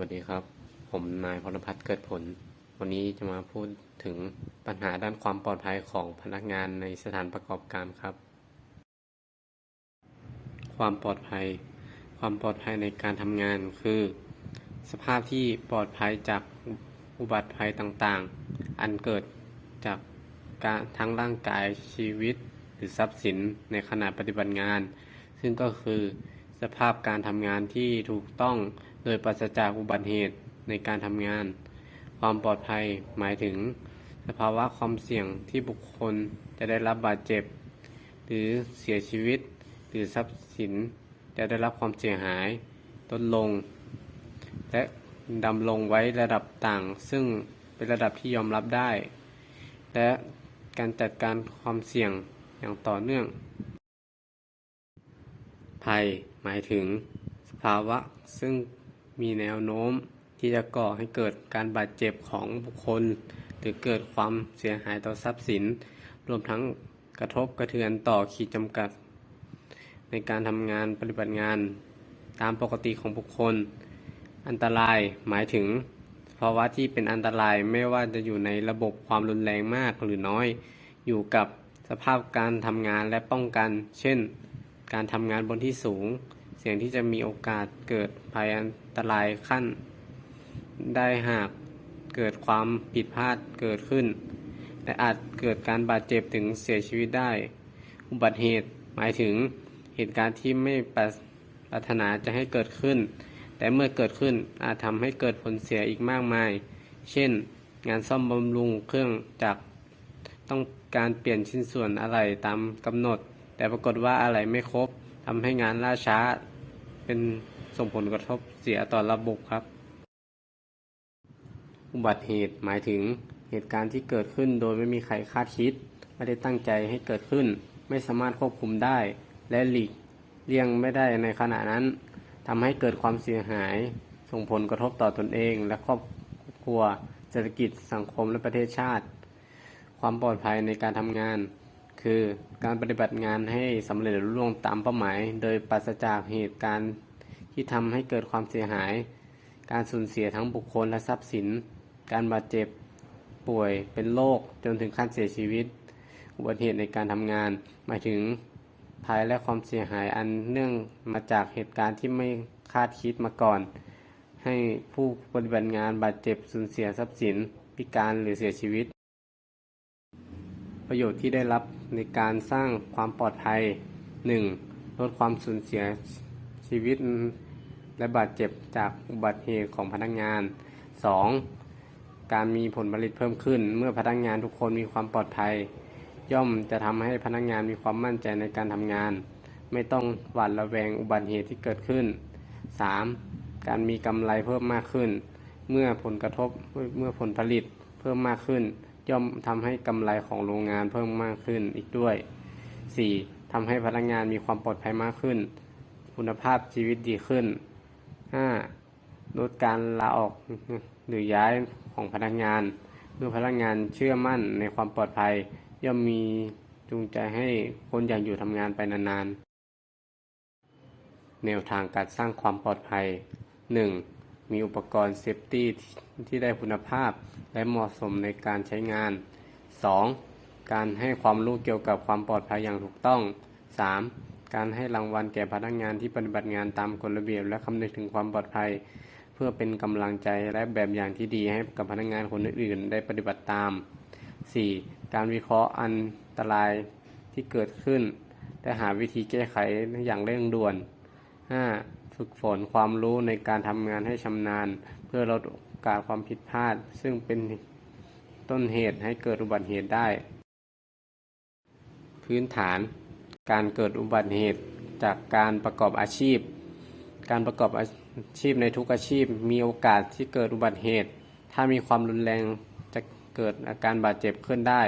วัสดีครับ ผมนายพลพัฒน์เกิดผล วันนี้จะมาพูดถึงปัญหาด้านความปลอดภัยของพนักงานในสถานประกอบการครับ ความปลอดภัย ความปลอดภัยในการทำงานคือ สภาพที่ปลอดภัยจากอุบัติภัยต่างๆ อันเกิดจากการทั้งร่างกายชีวิต หรือทรัพย์สินในขณะปฏิบัติงาน ซึ่งก็คือ สภาพการทำงานที่ถูกต้องโดยปราศจากอุบัติเหตุในการทำงาน ความปลอดภัยหมายถึง สภาวะความเสี่ยงที่บุคคลจะได้รับบาดเจ็บ หรือเสียชีวิต หรือทรัพย์สินจะได้รับความเสียหายลดลง และดำลงไว้ระดับต่าง ซึ่งเป็นระดับที่ยอมรับได้ และการจัดการความเสี่ยงอย่างต่อเนื่อง ภัยหมายถึงสภาวะ ซึ่งมีแนวโน้มที่จะก่อให้เกิดการบาดเจ็บของบุคคล หรือเกิดความเสียหายต่อทรัพย์สิน รวมทั้งกระทบกระเทือนต่อขีดจำกัด ในการทำงานปฏิบัติงาน ตามปกติของบุคคล อันตรายหมายถึงภาวะที่เป็นอันตรายไม่ว่าจะอยู่ในระบบความรุนแรงมากหรือน้อย อยู่กับสภาพการทำงานและป้องกัน เช่น การทำงานบนที่สูง เสี่ยงที่จะมีโอกาสเกิดภัยอันตรายขั้น ได้หากเกิดความผิดพลาดเกิดขึ้น และอาจเกิดการบาดเจ็บถึงเสียชีวิตได้ อุบัติเหตุหมายถึงเหตุการณ์ที่ไม่ปรารถนาจะให้เกิดขึ้น แต่เมื่อเกิดขึ้นอาจทำให้เกิดผลเสียอีกมากมาย เช่น งานซ่อมบำรุงเครื่องจักรต้องการเปลี่ยนชิ้นส่วนอะไรตามกำหนด แต่ปรากฏว่าอะไรไม่ครบทำให้งานล่าช้า เป็นส่งผลกระทบเสียต่อระบบครับ อุบัติเหตุหมายถึงเหตุการณ์ที่เกิดขึ้นโดยไม่มีใครคาดคิด ไม่ได้ตั้งใจให้เกิดขึ้น ไม่สามารถควบคุมได้ และหลีกเลี่ยงไม่ได้ในขณะนั้นทำให้เกิดความเสียหาย ส่งผลกระทบต่อตนเอง และครอบครัว เศรษฐกิจสังคมและประเทศชาติ ความปลอดภัยในการทำงาน คือการปฏิบัติงานให้สำเร็จลุล่วงตามเป้าหมาย โดยปราศจากเหตุการณ์ที่ทำให้เกิดความเสียหาย การสูญเสียทั้งบุคคลและทรัพย์สิน การบาดเจ็บป่วยเป็นโรคจนถึงขั้นเสียชีวิต อุบัติเหตุในการทำงานหมายถึงภัยและความเสียหายอันเนื่องมาจากเหตุการณ์ที่ไม่คาดคิดมาก่อน ให้ผู้ปฏิบัติงานบาดเจ็บสูญเสียทรัพย์สิน พิการหรือเสียชีวิต ประโยชน์ที่ได้รับ ในการสร้างความปลอดภัย 1. ลดความสูญเสียชีวิต และบาดเจ็บจากอุบัติเหตุของพนักงาน 2. การมีผลผลิตเพิ่มขึ้น เมื่อพนักงานทุกคนมีความปลอดภัย ย่อมจะทำให้พนักงานมีความมั่นใจในการทำงาน ไม่ต้องหวาดระแวงอุบัติเหตุที่เกิดขึ้น 3. การมีกำไรเพิ่มมากขึ้น เมื่อผลกระทบเมื่อผลผลิตเพิ่มมากขึ้น ย่อมทำให้กำไรของโรงงานเพิ่มมากขึ้นอีกด้วย 4. ทำให้พนักงานมีความปลอดภัยมากขึ้น คุณภาพชีวิตดีขึ้น 5. ลดการลาออกหรือย้ายของพนักงาน เมื่อพนักงานเชื่อมั่นในความปลอดภัย ย่อมมีจูงใจให้คนอยากอยู่ทำงานไปนานๆ แนวทางการสร้างความปลอดภัย 1. มีอุปกรณ์เซฟตี้ที่ได้คุณภาพ และเหมาะสมในการใช้งาน 2. การให้ความรู้เกี่ยวกับความปลอดภัยอย่างถูกต้อง 3. การให้รางวัลแก่พนักงานที่ปฏิบัติงานตามกฎระเบียบ และคำนึงถึงความปลอดภัย เพื่อเป็นกำลังใจและแบบอย่างที่ดีให้กับพนักงานคนอื่นๆ ได้ปฏิบัติตาม 4. การวิเคราะห์อันตรายที่เกิดขึ้น และหาวิธีแก้ไขอย่างเร่งด่วน 5. ฝึกฝนความรู้ในการทำงานให้ชำนาญ เพื่อลดโอกาสความผิดพลาด ซึ่งเป็นต้นเหตุให้เกิดอุบัติเหตุได้ พื้นฐาน การเกิดอุบัติเหตุจากการประกอบอาชีพ การประกอบอาชีพในทุกอาชีพมีโอกาสที่เกิดอุบัติเหตุ ถ้ามีความรุนแรงจะเกิดอาการบาดเจ็บขึ้นได้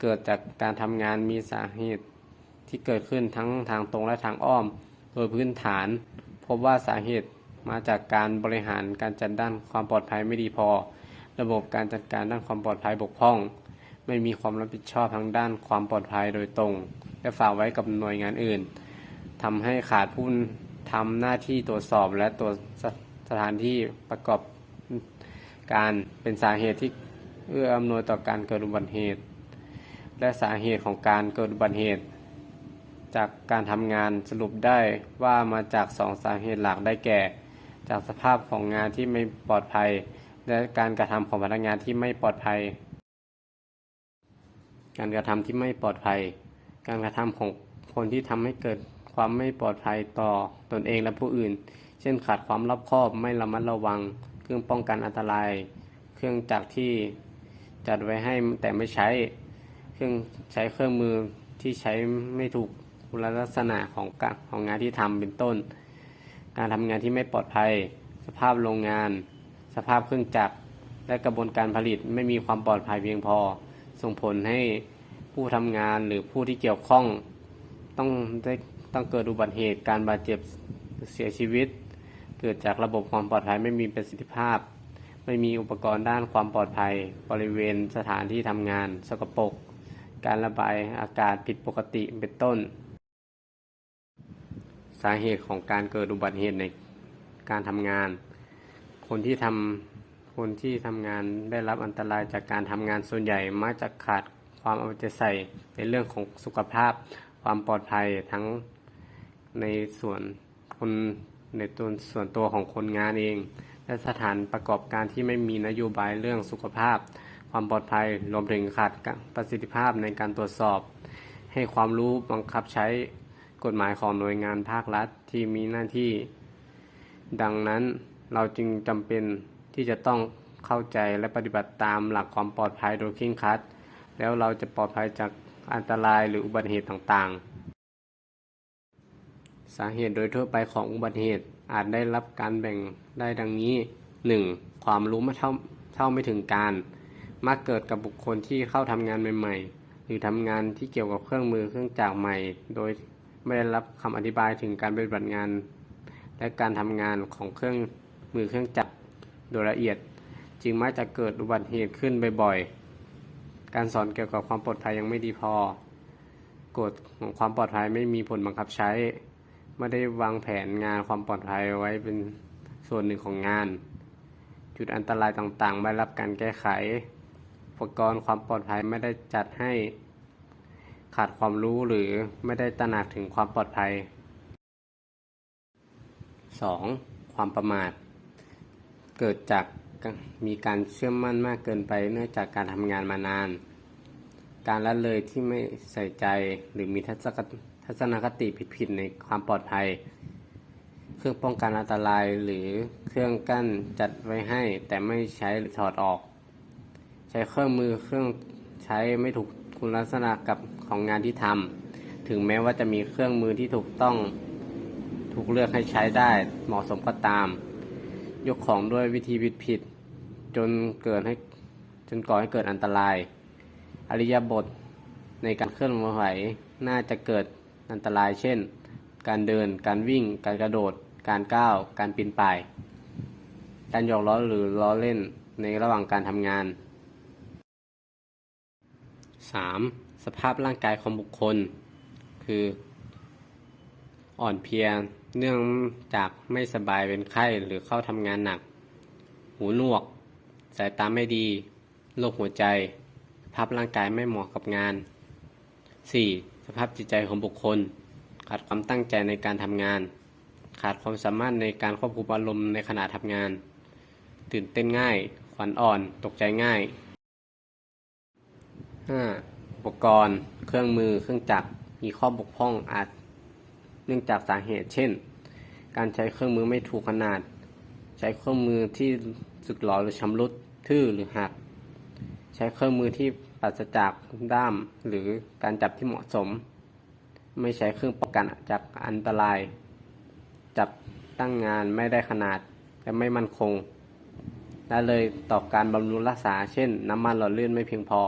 เกิดจากการทำงานมีสาเหตุที่เกิดขึ้นทั้งทางตรงและทางอ้อม โดยพื้นฐาน พบว่าสาเหตุมาจากการบริหารการจัดด้านความปลอดภัยไม่ดีพอ ระบบการจัดการด้านความปลอดภัยบกพร่อง ไม่มีความรับผิดชอบทางด้านความปลอดภัยโดยตรง และฝากไว้กับหน่วยงานอื่นทำให้ขาดผู้ทำหน้าที่ตรวจสอบและตรวจสถานที่ประกอบการเป็นสาเหตุที่เอื้ออำนวยต่อการเกิดอุบัติเหตุ และสาเหตุของการเกิดอุบัติเหตุ จากการทำงานสรุปได้ว่ามาจากสองสาเหตุหลักได้แก่ จากสภาพของงานที่ไม่ปลอดภัย และการกระทำของพนักงานที่ไม่ปลอดภัย การกระทำที่ไม่ปลอดภัย การกระทำของคนที่ทำให้เกิดความไม่ปลอดภัยต่อตนเองและผู้อื่น เช่นขาดความรอบคอบไม่ระมัดระวัง เครื่องป้องกันอันตราย เครื่องจักรที่จัดไว้ให้แต่ไม่ใช้ เครื่องใช้เครื่องมือที่ใช้ไม่ถูก คุณลักษณะของการของงานที่ทำเป็นต้น การทำงานที่ไม่ปลอดภัย สภาพโรงงาน สภาพเครื่องจักร และกระบวนการผลิตไม่มีความปลอดภัยเพียงพอ ส่งผลให้ผู้ทำงานหรือผู้ที่เกี่ยวข้อง ต้องได้ต้องเกิดอุบัติเหตุการบาดเจ็บเสียชีวิต เกิดจากระบบความปลอดภัยไม่มีประสิทธิภาพ ไม่มีอุปกรณ์ด้านความปลอดภัย บริเวณสถานที่ทำงาน สกปรกการระบายอากาศผิดปกติเป็นต้น สาเหตุของการเกิดอุบัติเหตุในการทำงาน คนที่ทำคนที่ทำงานได้รับอันตรายจากการทำงานส่วนใหญ่มักจะขาดความเอาใจใส่ในเรื่องของสุขภาพ ความปลอดภัยทั้งในส่วนคนในตัวส่วนตัวของคนงานเอง และสถานประกอบการที่ไม่มีนโยบายเรื่องสุขภาพ ความปลอดภัยรวมถึงขาดประสิทธิภาพในการตรวจสอบ ให้ความรู้บังคับใช้ กฎหมายของหน่วยงานภาครัฐที่มีหน้าที่ ดังนั้นเราจึงจำเป็นที่จะต้องเข้าใจและปฏิบัติตามหลักความปลอดภัยโดยเคร่งครัด แล้วเราจะปลอดภัยจากอันตรายหรืออุบัติเหตุต่างๆ สาเหตุโดยทั่วไปของอุบัติเหตุอาจได้รับการแบ่งได้ดังนี้ 1. ความรู้ไม่เท่าเท่าไม่ถึงการ มักเกิดกับบุคคลที่เข้าทำงานใหม่ ๆ หรือทำงานที่เกี่ยวกับเครื่องมือเครื่องจักรใหม่ โดย ไม่ได้รับคำอธิบายถึงการปฏิบัติงาน และการทำงานของเครื่องมือเครื่องจักรโดยละเอียด จึงมักจะเกิดอุบัติเหตุขึ้นบ่อยๆ การสอนเกี่ยวกับความปลอดภัยยังไม่ดีพอกฎของความปลอดภัยไม่มีผลบังคับใช้ ไม่ได้วางแผนงานความปลอดภัยไว้เป็นส่วนหนึ่งของงาน จุดอันตรายต่างๆ ไม่รับการแก้ไข อุปกรณ์ความปลอดภัยไม่ได้จัดให้ ขาดความรู้หรือไม่ได้ตระหนักถึงความปลอดภัย 2. ความประมาท เกิดจากมีการเชื่อมั่นมากเกินไปเนื่องจากการทำงานมานาน การละเลยที่ไม่ใส่ใจหรือมีทัศนคทัศนคติผิดๆในความปลอดภัย เครื่องป้องกันอันตรายหรือเครื่องกั้นจัดไว้ให้ แต่ไม่ใช้หรือถอดออก ใช้เครื่องมือเครื่องใช้ไม่ถูกคุณลักษณะกับ ของงานที่ทำถึงแม้ว่าจะมีเครื่องมือที่ถูกต้องถูกเลือกให้ใช้ได้เหมาะสมก็ตาม ยกของด้วยวิธีผิดผิด จนเกิดให้จนก่อให้เกิดอันตราย อริยบทในการเคลื่อนไหวน่าจะเกิดอันตราย เช่น การเดิน การวิ่ง การกระโดด การก้าว การปีนป่าย การหยอกล้อหรือล้อเล่นในระหว่างการทำงาน 3. สภาพร่างกายของบุคคล คืออ่อนเพลียเนื่องจากไม่สบายเป็นไข้หรือเข้าทำงานหนัก หูหนวก สายตาไม่ดีโรคหัวใจ สภาพร่างกายไม่เหมาะกับงาน 4. สภาพจิตใจของบุคคล ขาดความตั้งใจในการทำงาน ขาดความสามารถในการควบคุมอารมณ์ในขณะทำงาน ตื่นเต้นง่าย ขวัญอ่อน ตกใจง่าย 5. อุปกรณ์ เครื่องมือ เครื่องจักร มีข้อบกพร่องอาจ เนื่องจากสาเหตุ เช่น การใช้เครื่องมือไม่ถูกขนาด ใช้เครื่องมือที่สึกหรอหรือชำรุด ทื่อหรือหัก ใช้เครื่องมือที่ปราศจากด้าม หรือการจับที่เหมาะสม ไม่ใช้เครื่องป้องกันจากอันตราย จับตั้งงานไม่ได้ขนาด และไม่มั่นคงและเลยต่อการบำรุงรักษา เช่น น้ำมันหล่อลื่นไม่เพียงพอ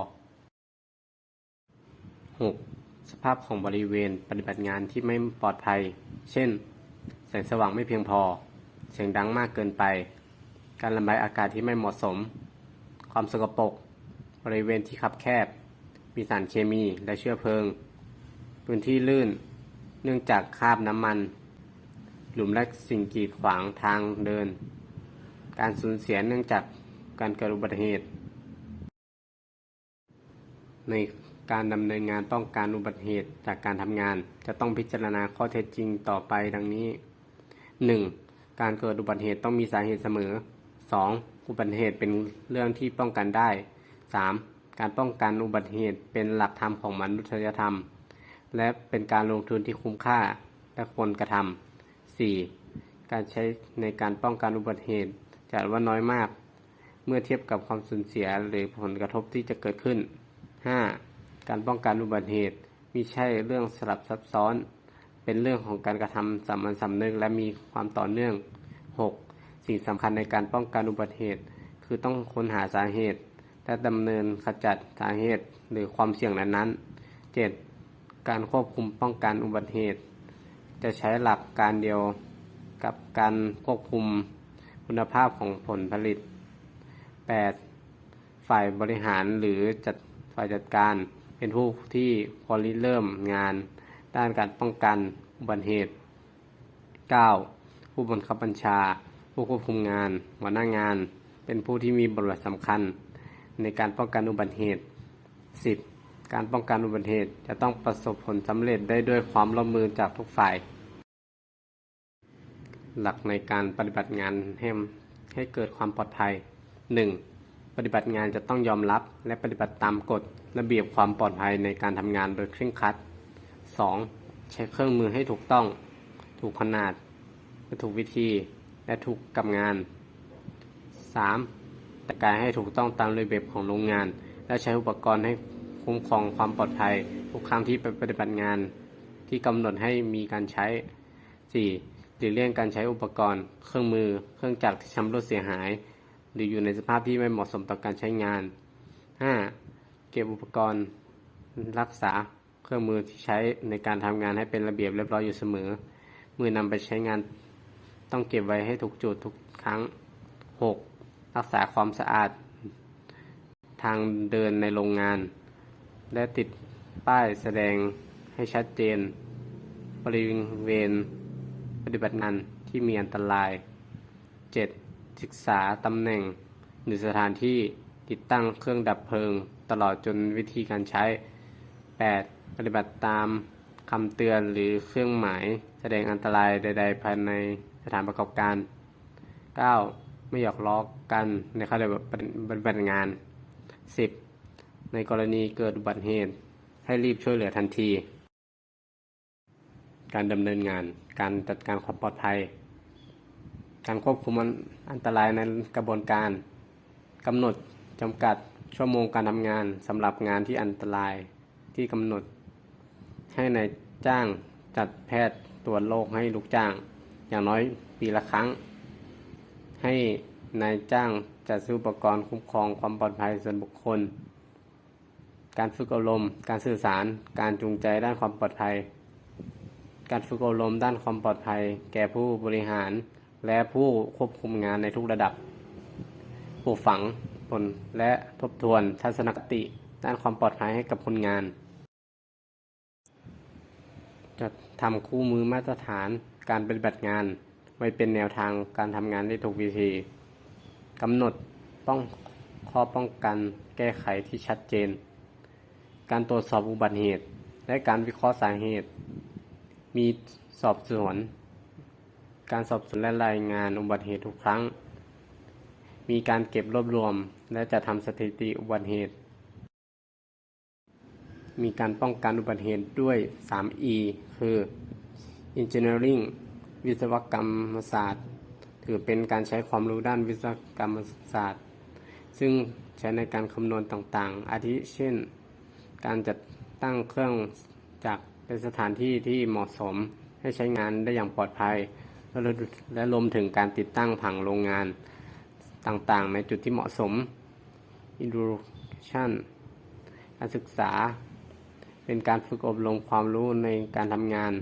6. สภาพของบริเวณปฏิบัติงานที่ไม่ปลอดภัย เช่น แสงสว่างไม่เพียงพอ เสียงดังมากเกินไป การระบายอากาศที่ไม่เหมาะสม ความสกปรก บริเวณที่คับแคบ มีสารเคมีและเชื้อเพลิง พื้นที่ลื่น เนื่องจากคราบน้ำมัน หลุมและสิ่งกีดขวางทางเดิน การสูญเสียเนื่องจากการเกิดอุบัติเหตุใน การดำเนินงานป้องกันอุบัติเหตุจากการทำงาน จะต้องพิจารณาข้อเท็จจริงต่อไปดังนี้ 1. การเกิดอุบัติเหตุต้องมีสาเหตุเสมอ 2. อุบัติเหตุเป็นเรื่องที่ป้องกันได้ 3. การป้องกันอุบัติเหตุเป็นหลักธรรมของมนุษยธรรม และเป็นการลงทุนที่คุ้มค่าและควรกระทำ 4. การใช้ในการป้องกันอุบัติเหตุจัดว่าน้อยมาก เมื่อเทียบกับความสูญเสียหรือผลกระทบที่จะเกิดขึ้น 5. การป้องกันอุบัติเหตุมิใช่เรื่องสลับซับซ้อน เป็นเรื่องของการกระทำสามัญสำนึกและมีความต่อเนื่อง 6. สิ่งสำคัญในการป้องกันอุบัติเหตุ คือต้องค้นหาสาเหตุ และดำเนินขจัดสาเหตุหรือความเสี่ยงนั้นๆ 7. การควบคุมป้องกันอุบัติเหตุ จะใช้หลักการเดียวกับการควบคุมคุณภาพของผลผลิต 8. ฝ่ายบริหารหรือจัดฝ่ายจัดการ เป็นผู้ที่พอริเริ่มงาน ด้านการป้องกันอุบัติเหตุ 9. ผู้บังคับบัญชา ผู้ควบคุมงานหัวหน้างาน เป็นผู้ที่มีบทบาทสำคัญ ในการป้องกันอุบัติเหตุ 10. การป้องกันอุบัติเหตุจะต้องประสบผลสำเร็จได้ด้วยความร่วมมือจากทุกฝ่าย หลักในการปฏิบัติงานให้ให้เกิดความปลอดภัย 1. ปฏิบัติงานจะต้องยอมรับและปฏิบัติตามกฎระเบียบความปลอดภัยในการทำงานโดยเคร่งครัด 2. ใช้เครื่องมือให้ถูกต้อง ถูกขนาดและถูกวิธีและถูกกับงาน 3. แต่งกายให้ถูกต้องตามระเบียบของโรงงาน และใช้อุปกรณ์ให้คุ้มครองความปลอดภัยทุกครั้งที่ไปปฏิบัติงานที่กำหนดให้มีการใช้ 4. หลีกเลี่ยงการใช้อุปกรณ์ เครื่องมือ เครื่องจักรที่ชำรุดเสียหาย หรืออยู่ในสภาพที่ไม่เหมาะสมต่อการใช้งาน 5. เก็บอุปกรณ์รักษาเครื่องมือที่ใช้ในการทำงานให้เป็นระเบียบเรียบร้อยอยู่เสมอ เมื่อนำไปใช้งานต้องเก็บไว้ให้ถูกจุดทุกครั้ง 6. รักษาความสะอาด ทางเดินในโรงงาน และติดป้ายแสดงให้ชัดเจน บริเวณปฏิบัติงานที่มีอันตราย 7. ศึกษาตำแหน่ง หรือสถานที่ติดตั้งเครื่องดับเพลิง ตลอดจนวิธีการใช้ 8. ปฏิบัติตามคำเตือนหรือเครื่องหมาย แสดงอันตรายใด ๆ ภายในสถานประกอบการ 9. ไม่หยอกล้อกันในขณะปฏิบัติงาน 10. ในกรณีเกิดอุบัติเหตุ ให้รีบช่วยเหลือทันที การดำเนินงาน การจัดการความปลอดภัย การควบคุมอันตรายในกระบวนการกำหนดจำกัดชั่วโมงการทำงานสำหรับงานที่อันตรายที่กำหนด ให้ในายจ้างจัดแพทย์ตรวจโรคให้ลูกจ้าง อย่างน้อยปีละครั้ง ให้นายจ้างจัดซื้ออุปกรณ์คุ้มครองความปลอดภัยส่วนบุคคล การฝึกอบรม การสื่อสาร การจูงใจด้านความปลอดภัย การฝึกอบรมด้านความปลอดภัย แก่ผู้บริหาร และผู้ควบคุมงานในทุกระดับปลูกฝังผลและทบทวนทัศนคติด้านความปลอดภัยให้กับคนงานจะทำคู่มือมาตรฐานการปฏิบัติงาน ไว้เป็นแนวทางการทำงานได้ถูกวิธีกำหนดป้องข้อป้องกันแก้ไขที่ชัดเจน การตรวจสอบอุบัติเหตุ และการวิเคราะห์สาเหตุ มีสอบสวน การสอบสวนและรายงานอุบัติเหตุทุกครั้ง มีการเก็บรวบรวม และจะทำสถิติอุบัติเหตุ มีการป้องกันอุบัติเหตุด้วย 3E คือ Engineering วิศวกรรมศาสตร์ ถือเป็นการใช้ความรู้ด้านวิศวกรรมศาสตร์ ซึ่งใช้ในการคำนวณต่างๆ อาทิเช่น การจัดตั้งเครื่องจักรเป็นสถานที่ที่เหมาะสมให้ใช้งานได้อย่างปลอดภัย และรวมถึงการติดตั้งผังโรงงานต่างๆ ในจุดที่เหมาะสม Education การศึกษา เป็นการฝึกอบรมความรู้ในการทำงาน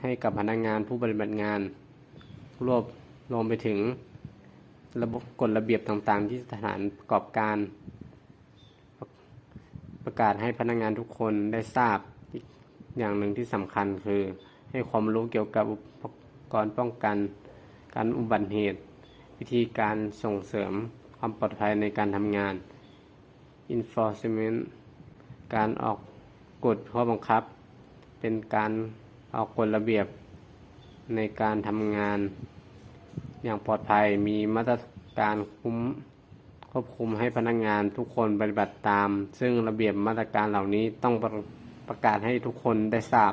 ให้กับพนักงานผู้ปฏิบัติงาน รวบรวมไปถึงระบบกฎระเบียบต่างๆ ที่สถานประกอบการ ประกาศให้พนักงานทุกคนได้ทราบอีกอย่างหนึ่งที่สำคัญคือให้ความรู้เกี่ยวกับอุป กรณ์ป้องกัน การอุบัติเหตุ วิธีการส่งเสริมความปลอดภัยในการทำงาน enforcement การออกกฎข้อบังคับ เป็นการออกกฎระเบียบในการทำงาน อย่างปลอดภัยมีมาตรการคุ้มควบคุมให้พนักงานทุกคนปฏิบัติตาม ซึ่งระเบียบมาตรการเหล่านี้ต้องประประกาศให้ทุกคนได้ทราบ